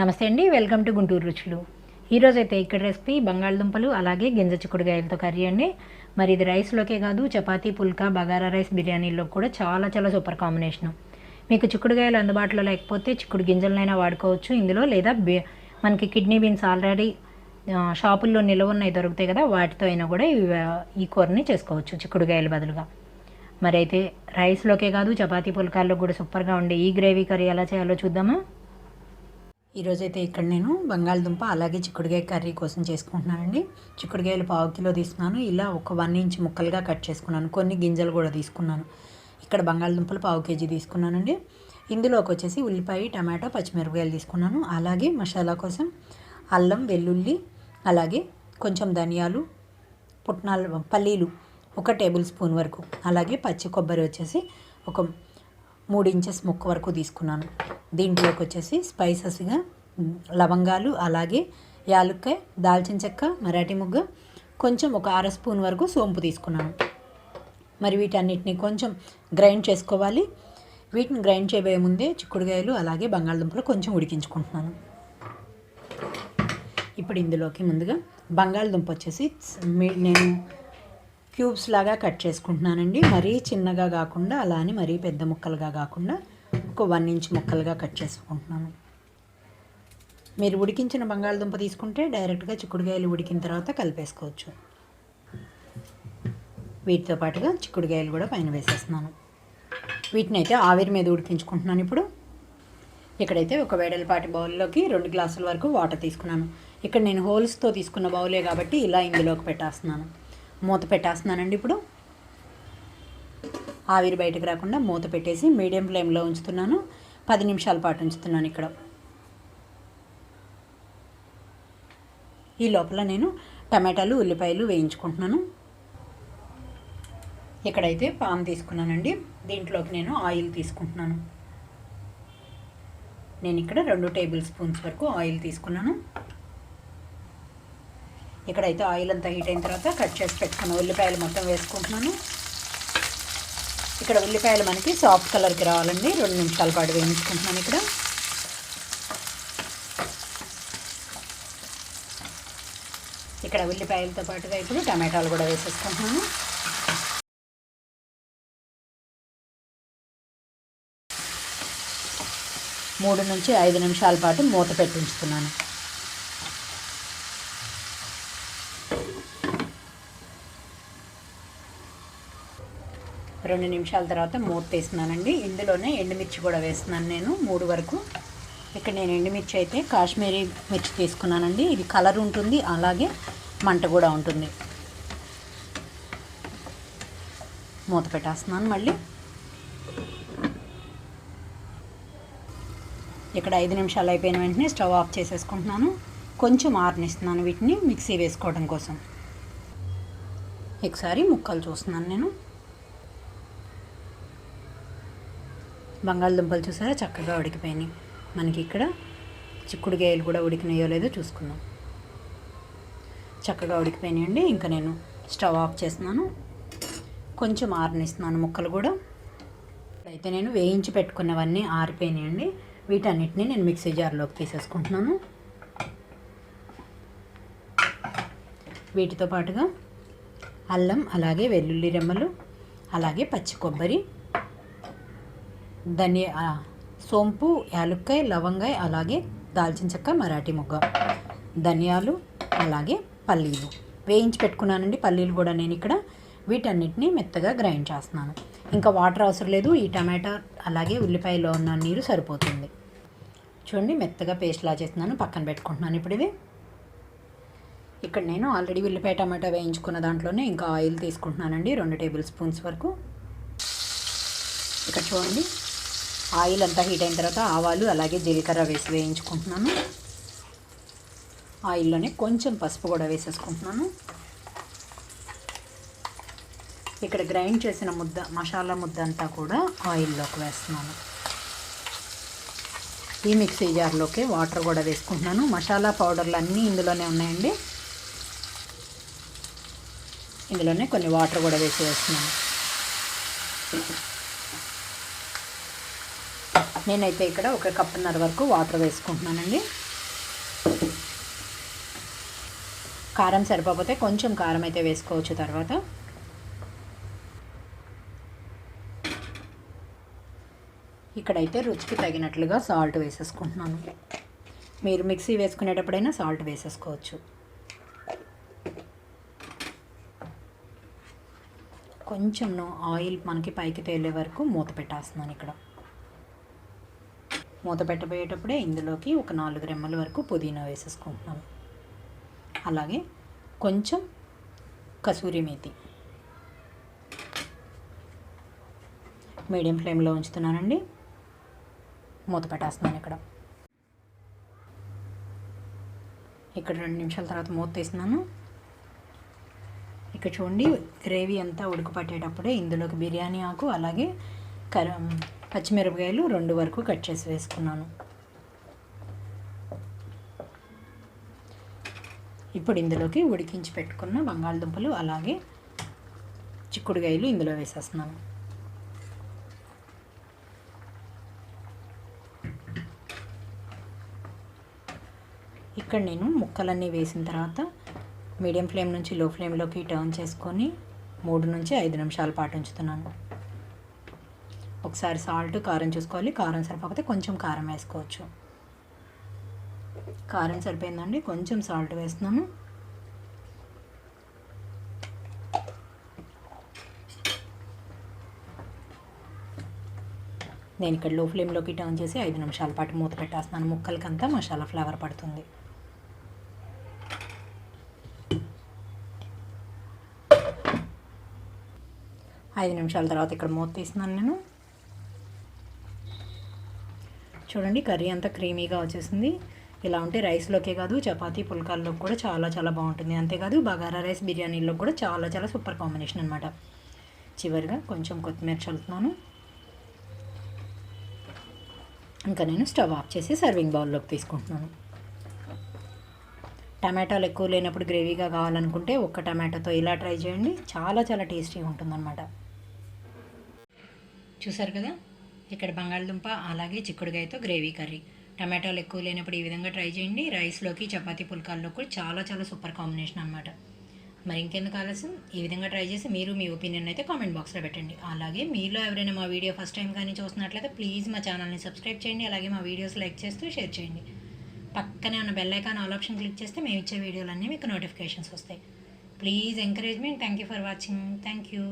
నమస్తే అండి welcome to Guntur రుచులు. ఈరోజైతే ఇక్కడ రెసిపీ బంగాళదుంపలు అలాగే గింజ చిక్కుడుగాయలతో కర్రీ అండి. మరి ఇది రైస్లోకే కాదు చపాతీ పుల్కా బగారా రైస్ బిర్యానీలో కూడా చాలా చాలా సూపర్ కాంబినేషన్. మీకు చిక్కుడుగాయలు అందుబాటులో లేకపోతే చిక్కుడు గింజలనైనా వాడుకోవచ్చు. ఇందులో లేదా మనకి కిడ్నీ బీన్స్ ఆల్రెడీ షాపుల్లో నిల్వ ఉన్నాయి దొరుకుతాయి కదా వాటితో అయినా కూడా ఈ కూరని చేసుకోవచ్చు చిక్కుడుగాయల బదులుగా. మరి అయితే రైస్లోకే కాదు చపాతీ పుల్కాల్లో కూడా సూపర్గా ఉండే ఈ గ్రేవీ కర్రీ ఎలా చేయాలో చూద్దామా? ఈరోజైతే ఇక్కడ నేను బంగాళదుంప అలాగే చిక్కుడుగాయ కర్రీ కోసం చేసుకుంటున్నానండి. చిక్కుడుగాయలు పావు కిలో తీసుకున్నాను ఇలా ఒక వన్ ఇంచ్ ముక్కలుగా కట్ చేసుకున్నాను. కొన్ని గింజలు కూడా తీసుకున్నాను. ఇక్కడ బంగాళదుంపలు పావు కేజీ తీసుకున్నానండి. ఇందులోకి వచ్చేసి ఉల్లిపాయ టమాటో పచ్చిమిరపకాయలు తీసుకున్నాను. అలాగే మసాలా కోసం అల్లం వెల్లుల్లి అలాగే కొంచెం ధనియాలు పుట్నాలు పల్లీలు ఒక టేబుల్ స్పూన్ వరకు. అలాగే పచ్చి కొబ్బరి వచ్చేసి ఒక మూడు ఇంచెస్ ముక్క వరకు తీసుకున్నాను. దీంట్లోకి వచ్చేసి స్పైసెస్గా లవంగాలు అలాగే యాలుక్కాయ దాల్చిన చెక్క మరాఠీ ముగ్గ కొంచెం ఒక అర స్పూన్ వరకు సోంపు తీసుకున్నాను. మరి వీటన్నిటిని కొంచెం గ్రైండ్ చేసుకోవాలి. వీటిని గ్రైండ్ చేయబోయే ముందే చిక్కుడుకాయలు అలాగే బంగాళదుంపలు కొంచెం ఉడికించుకుంటున్నాను. ఇప్పుడు ఇందులోకి ముందుగా బంగాళదుంప వచ్చేసి మీ- నేను క్యూబ్స్ లాగా కట్ చేసుకుంటున్నానండి. మరీ చిన్నగా కాకుండా అలా అని మరీ పెద్ద ముక్కలుగా కాకుండా ఒక వన్ ఇంచ్ ముక్కలుగా కట్ చేసుకుంటున్నాను. మీరు ఉడికించిన బంగాళదుంప తీసుకుంటే డైరెక్ట్గా చిక్కుడుకాయలు ఉడికిన తర్వాత కలిపేసుకోవచ్చు. వీటితో పాటుగా చిక్కుడుకాయలు కూడా పైన వేసేస్తున్నాను. వీటిని అయితే ఆవిరి మీద ఉడికించుకుంటున్నాను ఇప్పుడు. ఇక్కడైతే ఒక వేడలపాటి బౌల్లోకి రెండు గ్లాసుల వరకు వాటర్ తీసుకున్నాను. ఇక్కడ నేను హోల్స్తో తీసుకున్న బౌలే కాబట్టి ఇలా ఇందులోకి పెట్టేస్తున్నాను. మూత పెట్టేస్తున్నానండి ఇప్పుడు. ఆవిరి బయటకు రాకుండా మూత పెట్టేసి మీడియం ఫ్లేమ్లో ఉంచుతున్నాను. పది నిమిషాల పాటు ఉంచుతున్నాను ఇక్కడ. ఈ లోపల నేను టమాటాలు ఉల్లిపాయలు వేయించుకుంటున్నాను. ఇక్కడైతే పాన్ తీసుకున్నానండి. దీంట్లోకి నేను ఆయిల్ తీసుకుంటున్నాను. నేను ఇక్కడ రెండు టేబుల్ స్పూన్స్ వరకు ఆయిల్ తీసుకున్నాను. ఇక్కడైతే ఆయిల్ అంతా హీట్ అయిన తర్వాత కట్ చేసి పెట్టుకున్న ఉల్లిపాయలు మొత్తం వేసుకుంటున్నాను. ఇక్కడ ఉల్లిపాయలు మనకి సాఫ్ట్ కలర్కి రావాలండి. రెండు నిమిషాల పాటు వేయించుకుంటున్నాను ఇక్కడ. ఇక్కడ ఉల్లిపాయలతో పాటుగా ఇప్పుడు టమాటాలు కూడా వేసేసుకుంటున్నాను. మూడు నుంచి ఐదు నిమిషాల పాటు మూత పెట్టించుకున్నాను రెండు నిమిషాల తర్వాత మూత తీస్తున్నానండి. ఇందులోనే ఎండుమిర్చి కూడా వేస్తున్నాను నేను మూడు వరకు. ఇక్కడ నేను ఎండుమిర్చి అయితే కాశ్మీరీ మిర్చి తీసుకున్నానండి. ఇది కలర్ ఉంటుంది అలాగే మంట కూడా ఉంటుంది. మూత పెట్టేస్తున్నాను మళ్ళీ. ఇక్కడ ఐదు నిమిషాలు అయిపోయిన వెంటనే స్టవ్ ఆఫ్ చేసేసుకుంటున్నాను. కొంచెం ఆరనిస్తున్నాను వీటిని మిక్సీ వేసుకోవడం కోసం. ఒకసారి ముక్కలు చూస్తున్నాను నేను. బంగాళదుంపలు చూసారా? చక్కగా ఉడికిపోయినాయి. మనకి ఇక్కడ చిక్కుడుగాయలు కూడా ఉడికినాయో లేదో చూసుకుందాం. చక్కగా ఉడికిపోయినాయండి. ఇంకా నేను స్టవ్ ఆఫ్ చేస్తున్నాను. కొంచెం ఆరనిస్తున్నాను ముక్కలు కూడా. అయితే నేను వేయించి పెట్టుకున్నవన్నీ ఆరిపోయినాయండి. వీటన్నిటిని నేను మిక్సీ జార్లోకి తీసేసుకుంటున్నాను. వీటితో పాటుగా అల్లం అలాగే వెల్లుల్లి రెమ్మలు అలాగే పచ్చి కొబ్బరి ధనియా సోంపు యాలుక్కాయ లవంగాయ అలాగే దాల్చిన చెక్క మరాఠీ మొగ్గ. ధనియాలు అలాగే పల్లీలు. వేయించి పెట్టుకున్నానండి పల్లీలు కూడా నేను ఇక్కడ. వీటన్నిటిని మెత్తగా గ్రైండ్ చేస్తున్నాను. ఇంకా వాటర్ అవసరం లేదు. ఈ టమాటా అలాగే ఉల్లిపాయలో ఉన్న నీరు సరిపోతుంది. చూడండి మెత్తగా పేస్ట్లా చేస్తున్నాను. పక్కన పెట్టుకుంటున్నాను ఇప్పుడు ఇది ఇక్కడ నేను ఆల్రెడీ ఉల్లిపాయ టమాటా వేయించుకున్న దాంట్లోనే ఇంకా ఆయిల్ తీసుకుంటున్నానండి. రెండు టేబుల్ స్పూన్స్ వరకు. ఇక్కడ చూడండి. ఆయిల్ అంతా హీట్ అయిన తర్వాత ఆవాలు అలాగే జీలకర్ర వేసి వేయించుకుంటున్నాను. ఆయిల్లోనే కొంచెం పసుపు కూడా వేసేసుకుంటున్నాను. ఇక్కడ గ్రైండ్ చేసిన ముద్ద మసాలా ముద్ద అంతా కూడా ఆయిల్లోకి వేస్తున్నాను. ఈ మిక్సీ జార్లోకి వాటర్ కూడా వేసుకుంటున్నాను. మసాలా పౌడర్లు అన్నీ ఇందులోనే ఉన్నాయండి. ఇందులోనే కొన్ని వాటర్ కూడా వేసి వేస్తున్నాను. నేనైతే ఇక్కడ ఒక కప్పున్నర వరకు వాటర్ వేసుకుంటున్నానండి. కారం సరిపోతే కొంచెం కారం అయితే వేసుకోవచ్చు తర్వాత. ఇక్కడైతే రుచికి తగినట్లుగా సాల్ట్ వేసేసుకుంటున్నాను. మీరు మిక్సీ వేసుకునేటప్పుడైనా సాల్ట్ వేసేసుకోవచ్చు. కొంచెం ఆయిల్ మనకి పైకి తేలే వరకు మూత పెట్టేస్తున్నాను ఇక్కడ. మూత పెట్టబోయేటప్పుడే ఇందులోకి ఒక నాలుగు రెమ్మల వరకు పుదీనా వేసేసుకుంటున్నాను అలాగే కొంచెం కసూరి మేతి. మీడియం ఫ్లేమ్లో ఉంచుతున్నానండి. మూత పెట్టేస్తున్నాను ఇక్కడ. ఇక్కడ రెండు నిమిషాల తర్వాత మూత తీస్తున్నాను. ఇక్కడ చూడండి గ్రేవీ అంతా ఉడకపట్టేటప్పుడే ఇందులోకి బిర్యానీ ఆకు అలాగే కర పచ్చిమిరపకాయలు రెండు వరకు కట్ చేసి వేసుకున్నాను. ఇప్పుడు ఇందులోకి ఉడికించి పెట్టుకున్న బంగాళదుంపలు అలాగే చిక్కుడుకాయలు ఇందులో వేసేస్తున్నాను. ఇక్కడ నేను ముక్కలన్నీ వేసిన తర్వాత మీడియం ఫ్లేమ్ నుంచి లో ఫ్లేమ్లోకి టర్న్ చేసుకొని మూడు నుంచి ఐదు నిమిషాల పాటు ఉంచుతున్నాను. ఒకసారి సాల్ట్ కారం చూసుకోవాలి. కారం సరిపోతే కొంచెం కారం వేసుకోవచ్చు. కారం సరిపోయిందండి. కొంచెం సాల్ట్ వేస్తున్నాను. నేను ఇక్కడ లో ఫ్లేమ్లోకి టర్న్ చేసి ఐదు నిమిషాల పాటు మూత పెట్టేస్తున్నాను. ముక్కలకంతా మసాలా ఫ్లేవర్ పడుతుంది. ఐదు నిమిషాల తర్వాత ఇక్కడ మూత తీస్తున్నాను నేను. చూడండి కర్రీ అంతా క్రీమీగా వచ్చేసింది. ఇలా ఉంటే రైస్లోకే కాదు చపాతీ పుల్కాల్లో కూడా చాలా చాలా బాగుంటుంది. అంతేకాదు బగారా రైస్ బిర్యానీలో కూడా చాలా చాలా సూపర్ కాంబినేషన్ అనమాట చివరిగా కొంచెం కొత్తిమీర చల్లుతున్నాను. ఇంకా నేను స్టవ్ ఆఫ్ చేసి సర్వింగ్ బౌల్లోకి తీసుకుంటున్నాను. టమాటాలు ఎక్కువ లేనప్పుడు గ్రేవీగా కావాలనుకుంటే ఒక్క టమాటాతో ఇలా ట్రై చేయండి. చాలా చాలా టేస్టీగా ఉంటుందన్నమాట. చూసారు కదా? ఇక్కడ బంగాళదుంప అలాగే చిక్కుడుకాయతో గ్రేవీ కర్రీ. టమాటాలు ఎక్కువ లేనప్పుడు ఈ విధంగా ట్రై చేయండి. రైస్లోకి చపాతీ పుల్కాల్లో కూడా చాలా చాలా సూపర్ కాంబినేషన్ అనమాట మరి ఇంకెందుకు ఆలస్యం? ఈ విధంగా ట్రై చేసి మీరు మీ ఒపీనియన్ అయితే కామెంట్ బాక్స్లో పెట్టండి. అలాగే మీలో ఎవరైనా మా వీడియో ఫస్ట్ టైం కానీ చూస్తున్నట్లయితే ప్లీజ్ మా ఛానల్ని సబ్స్క్రైబ్ చేయండి. అలాగే మా వీడియోస్ లైక్ చేస్తూ షేర్ చేయండి. పక్కనే ఉన్న bell icon all option click చేస్తే మేము ఇచ్చే వీడియోలన్నీ మీకు నోటిఫికేషన్స్ వస్తాయి. Please encouragement. Thank you for watching. Thank you